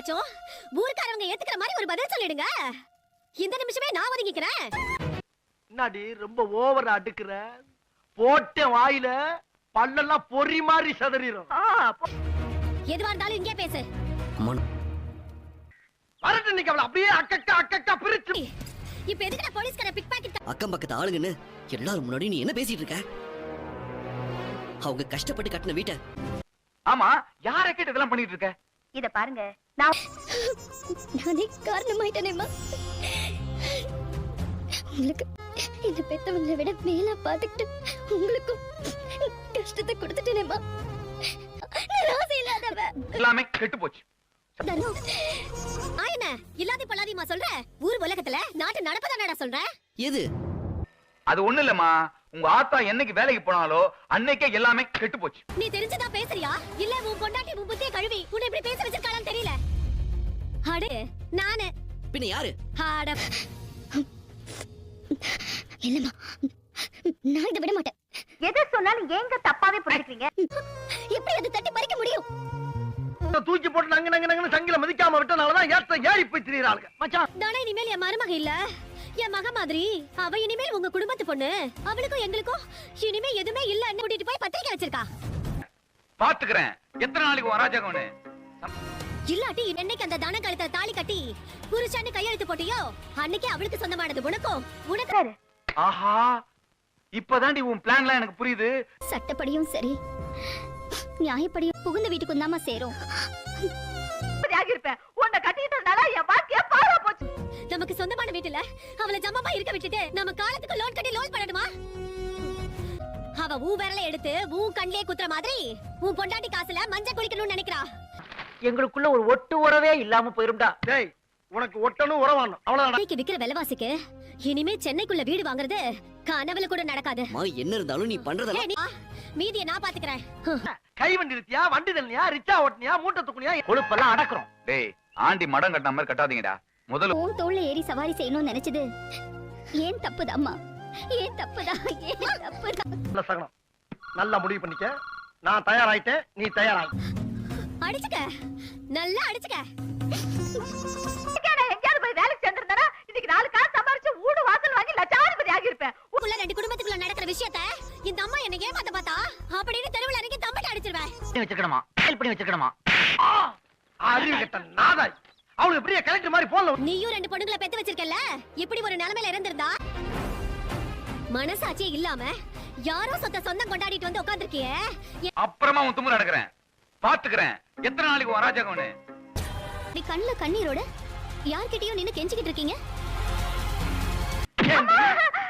ஆச்சும் ஊர்க்காரவங்க ஏத்துக்கிற மாதிரி ஒரு பதில் சொல்லிடுங்க. இந்த நிமிஷமே நான் ஒதுங்கிக்கிறேன். என்னடி ரொம்ப ஓவர் அடுக்குற? போட்ட வாயில பல்லெல்லாம் பொறி மாதிரி சதறிடும் எதுவா இருந்தாலும் இங்கே பேசு. வரட்டு இன்னைக்கு அவளை அப்படியே அக்கக்கா அக்கக்கா பிரிச்சு. இப்ப எதுக்கு போலீஸ்கார பிக் பாக்கெட் அக்கம் பக்கத்து ஆளுங்கன்னு எல்லாரும் முன்னாடி நீ என்ன பேசிட்டு இருக்க? அவங்க கஷ்டப்பட்டு கட்டின வீட்டை. ஆமா யார கேட்டு இதெல்லாம் பண்ணிட்டு இருக்க? இத பாருங்க. நான் நானே காரணமாயிட்டேனேம்மா. உங்களுக்கு இந்த பெத்தவங்களை விட மேலா பாத்துக்கிட்டு உங்களுக்கும் கஷ்டத்தை கொடுத்துட்டேனேம்மா. நான் ராசி இல்லாதவ. எல்லாமே கெட்டு போச்சு. ஆயன இல்லாத பொல்லாதிமா சொல்ற? ஊர் உலகத்துல நாட்டு நடப்பதானடா சொல்ற? எது? அது ஒண்ணு இல்லம்மா. உங்க ஆத்தா என்னைக்கு வேலைக்கு போனாலோ அன்னைக்கே எல்லாமே கெட்டு போச்சு. நீ தெரிஞ்சுதான் பேசுறியா? இல்ல உன் பொண்டாட்டி உன் புத்திய கழுவி உன்னை இப்படி பேச அடே நானு. பின்ன யாரு? அட இல்லம்மா நான் இதை விட மாட்டேன். எதை சொன்னாலும் ஏங்க தப்பாவே புரிஞ்சுக்கிறீங்க? எப்படி அது தட்டி பறிக்க முடியும்? தூக்கி போட்டு நங்க நங்க நங்கன்னு சங்கில மதிக்காம விட்டனாலதான் ஏத்த ஏறி போய் திரியறாளுங்க. மச்சான். தானே இனிமேல் என் மருமக இல்ல? என் மக மாதிரி. அவ இனிமேல் உங்க குடும்பத்து பொண்ணு. அவளுக்கும் எங்களுக்கும் இனிமே எதுவுமே இல்லன்னு கூட்டிட்டு போய் பத்திரிக்கை வச்சிருக்கா. பாத்துக்கிறேன். எத்தனை நாளைக்கு உன் அராஜகம்னு? இல்லாட்டி என்னைக்கு அந்த தன கழுத்துல தாலி கட்டி புருஷன்னு கையெழுத்து போட்டியோ? அன்னைக்கு அவளுக்கு சொந்தமானது. உனக்கும் உனக்கு ஆஹா இப்பதாண்டி உன் பிளான்லாம் எனக்கு புரியுது. சட்டப்படியும் சரி. நியாயப்படியும் புகுந்த வீட்டுக்கு தாமா சேரும். நமக்கு சொந்தமான வீட்டுல அவளை ஜம்மமா இருக்க விட்டுட்டு நம்ம காலத்துக்கு லோன் கட்டி லோன் பண்ணணுமா அவ ஊ விரல எடுத்து ஊ கண்ணிலே குத்துற மாதிரி உன் பொண்டாட்டி காசுல மஞ்சள் குளிக்கணும்னு நினைக்கிறா. எங்களுக்குள்ள ஒரு ஒட்டு உறவே இல்லாம போயிரும்டா. டேய் உனக்கு ஒட்டணும் உறவாடணும் அவ்வளவுதான் இன்னைக்கு விக்கிற விலைவாசிக்கு இனிமே சென்னைக்குள்ள வீடு வாங்குறது கனவுல கூட நடக்காது. மா என்ன இருந்தாலும் நீ பண்றதெல்லாம் ஏய், நீ- மீதியை நான் பாத்துக்கிறேன். கை வண்டி நிறுத்தியா வண்டி தள்ளியா ரிச்சா ஓட்டினியா மூட்டை தூக்குனியா கொழுப்பெல்லாம் அடக்குறோம். டேய் ஆண்டி மடம் கட்டின மாதிரி கட்டாதீங்கடா. முதல்ல உன் தோல்ல ஏறி சவாரி செய்யணும்னு நினைச்சது. ஏன் தப்புதாம்மா? ஏன் தப்புதா? ஏன் தப்புதா? நல்ல சகனம். நல்லா முடிவு பண்ணிக்க. நான் தயாராயிட்டேன் நீ தயாராய் அடிச்சுக்க. நல்லா அடிச்சுக்க. எங்கேயாவது போய் வேலைக்கு சேர்ந்திருந்தா இன்னைக்கு நாலு காசு சம்பாரிச்சு வீடு வாசல் வாங்கி லட்சாதிபதி ஆகியிருப்பேன். உள்ள ரெண்டு குடும்பத்துக்குள்ள நடக்கிற விஷயத்த இந்த அம்மா என்ன ஏமாத்த பார்த்தா? அப்படின்னு தெருவுல இறங்கி தம்பிட்டு அடிச்சிருவேன். வச்சுக்கணுமா? ஹெல்ப் பண்ணி வச்சுக்கணுமா? அறிவு கட்ட நாதாய். அவளுக்கு பெரிய கலெக்டர் மாதிரி போன்ல நீயும் ரெண்டு பொண்ணுங்களை பெத்து வச்சிருக்கல இப்படி ஒரு நிலைமையில இருந்திருந்தா மனசாட்சியே இல்லாம யாரோ சொத்த சொந்தம் கொண்டாடிட்டு வந்து உட்காந்துருக்கியே அப்புறமா உன் தும்முற எடுக்கிறேன் பாத்துக்கிறேன். எத்தனை நாளைக்கு உன் அராஜகம்னு? நீ கண்ணுல கண்ணீரோட யார்கிட்டயும் நின்னு கெஞ்சிக்கிட்டு இருக்கீங்க?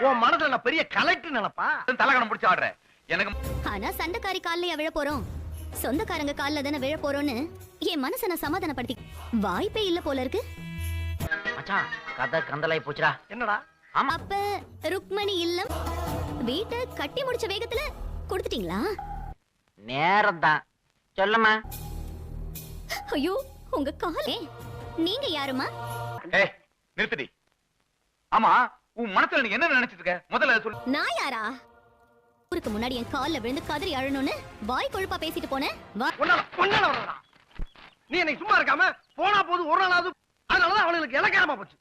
உன் மனசுல நான் பெரிய கலெக்டர் நினைப்பா? தலகணம் பிடிச்சு ஆடுற. எனக்கு ஆனா சண்டைக்காரி கால்லயா விழ போறோம். சொந்தக்காரங்க கால்ல தானே விழ போறோம்னு என் மனசை நான் சமாதானப்படுத்தி வாய்ப்பே இல்ல போல இருக்கு. மச்சான் கதை கந்தலாய் போச்சுடா. என்னடா? அப்ப ருக்மணி இல்லம் வீட்டை கட்டி முடிச்ச வேகத்துல கொடுத்துட்டீங்களா? நேரம் தான் சொல்லுமா ஐயோ உங்க காலே. நீங்க யாருமா ஏய் நிறுத்தடி. ஆமா உன் மனசுல நீ என்ன நினைச்சிட்டு இருக்க? முதல்ல சொல்லு. நான் யாரா? ஊருக்கு முன்னாடி என் கால்ல விழுந்து கதறி அழணும்னு வாய் கொழுப்பா பேசிட்டு போனேன். வா. ஒன்னால ஒன்னால வரடா நீ என்னை சும்மா இருக்காம போனா போது ஒரு நாளாவது. அதனாலதான் அவளுக்கு இலக்காரமா போச்சு